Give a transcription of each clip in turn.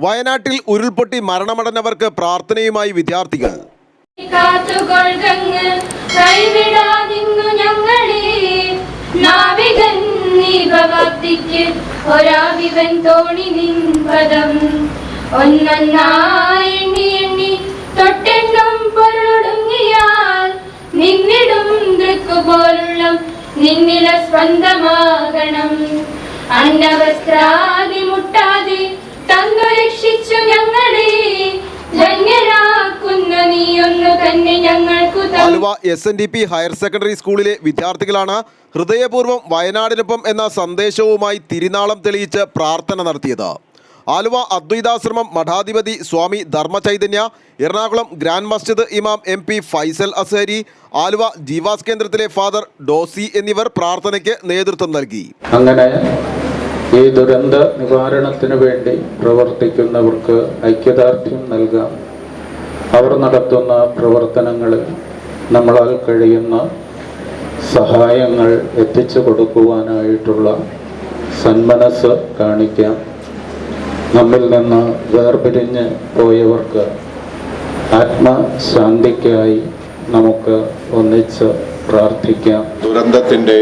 വയനാട്ടിൽ ഉരുൾപൊട്ടി മരണമടഞ്ഞവർക്ക് പ്രാർത്ഥനയുമായി വിദ്യാർത്ഥികൾ. നിന്നില സ്വന്തമാകണം അന്നവസ്ത്രാതി മുട്ടാതെ രക്ഷിച്ചു ഞങ്ങളെ. ധന്യരാക്കുന്ന നീയൊന്നു തന്നെ ഞങ്ങൾക്കു തന്നു. Aluva S N D P higher secondary സ്കൂളിലെ വിദ്യാർത്ഥികളാണ് ഹൃദയപൂർവം വയനാടിനൊപ്പം എന്ന സന്ദേശവുമായി തിരുനാളം തെളിയിച്ച് പ്രാർത്ഥന നടത്തിയത്. ആലുവ അദ്വൈതാശ്രമം മഠാധിപതി സ്വാമി ധർമ്മചൈതന്യ എറണാകുളം ഗ്രാൻഡ് മസ്ജിദ് ഇമാം എം പി ഫൈസൽ അസഹരി ആലുവ ജീവാസ് കേന്ദ്രത്തിലെ ഫാദർ ഡോസി എന്നിവർ പ്രാർത്ഥനയ്ക്ക് നേതൃത്വം നൽകി. അങ്ങനെ ഈ ദുരന്ത നിവാരണത്തിന് വേണ്ടി പ്രവർത്തിക്കുന്നവർക്ക് ഐക്യദാർഢ്യം നൽകാം. അവർ നടത്തുന്ന പ്രവർത്തനങ്ങളിൽ നമ്മളാൽ കഴിയുന്ന സഹായങ്ങൾ എത്തിച്ചു കൊടുക്കുവാനായിട്ടുള്ള സന്മനസ് കാണിക്കാം. നമ്മിൽ നിന്ന് വേർപിരിഞ്ഞ് പോയവർക്ക് ആത്മശാന്തിക്കായി നമുക്ക് ഒന്നിച്ച് പ്രാർത്ഥിക്കാം. ദുരന്തത്തിന്റെ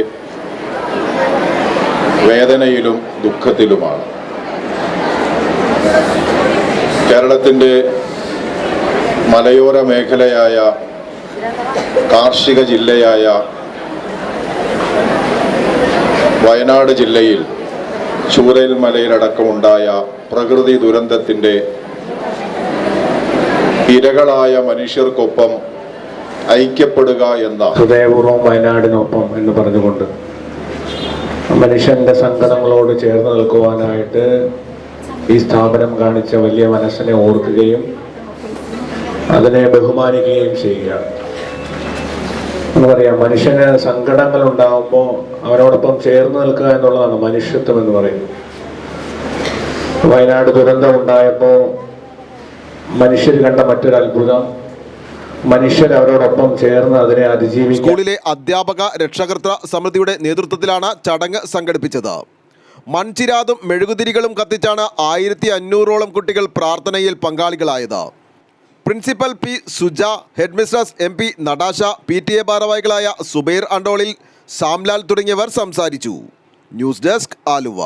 വേദനയിലും ദുഃഖത്തിലുമാണ്. കേരളത്തിന്റെ മലയോര മേഖലയായ കാർഷിക ജില്ലയായ വയനാട് ജില്ലയിൽ ചൂരയിൽ മലയിലടക്കമുണ്ടായ പ്രകൃതി ദുരന്തത്തിന്റെ ഇരകളായ മനുഷ്യർക്കൊപ്പം ഐക്യപ്പെടുക എന്ന ഹൃദയപൂർവം വയനാടിനൊപ്പം എന്ന് പറഞ്ഞുകൊണ്ട് മനുഷ്യന്റെ സങ്കടങ്ങളോട് ചേർന്ന് നിൽക്കുവാനായിട്ട് ഈ സ്ഥാപനം കാണിച്ച വലിയ മനസ്സിനെ ഓർക്കുകയും അതിനെ ബഹുമാനിക്കുകയും ചെയ്യുക. നമുക്കറിയാം മനുഷ്യന് സങ്കടങ്ങൾ ഉണ്ടാകുമ്പോൾ അവരോടൊപ്പം ചേർന്ന് നിൽക്കുക എന്നുള്ളതാണ് മനുഷ്യത്വം എന്ന് പറയുന്നത്. വയനാട് ദുരന്തം ഉണ്ടായപ്പോൾ മനുഷ്യർ കണ്ട മറ്റൊരു അത്ഭുതം മനുഷ്യർ അവരോടൊപ്പം ചേർന്ന് അതിനെ അതിജീവിക്കും സ്കൂളിലെ അധ്യാപക രക്ഷകർത്ത സമിതിയുടെ നേതൃത്വത്തിലാണ് ചടങ്ങ് സംഘടിപ്പിച്ചത്. മൺചിരാതും മെഴുകുതിരികളും കത്തിച്ചാണ് ആയിരത്തി അഞ്ഞൂറോളം കുട്ടികൾ പ്രാർത്ഥനയിൽ പങ്കാളികളായത്. Principal P Suja headmistress M P Natasha P T A ഭാരവാഹികളായ സുബൈർ അണ്ടോളിൽ സാംലാൽ തുടങ്ങിയവർ സംസാരിച്ചു. News desk Aluva.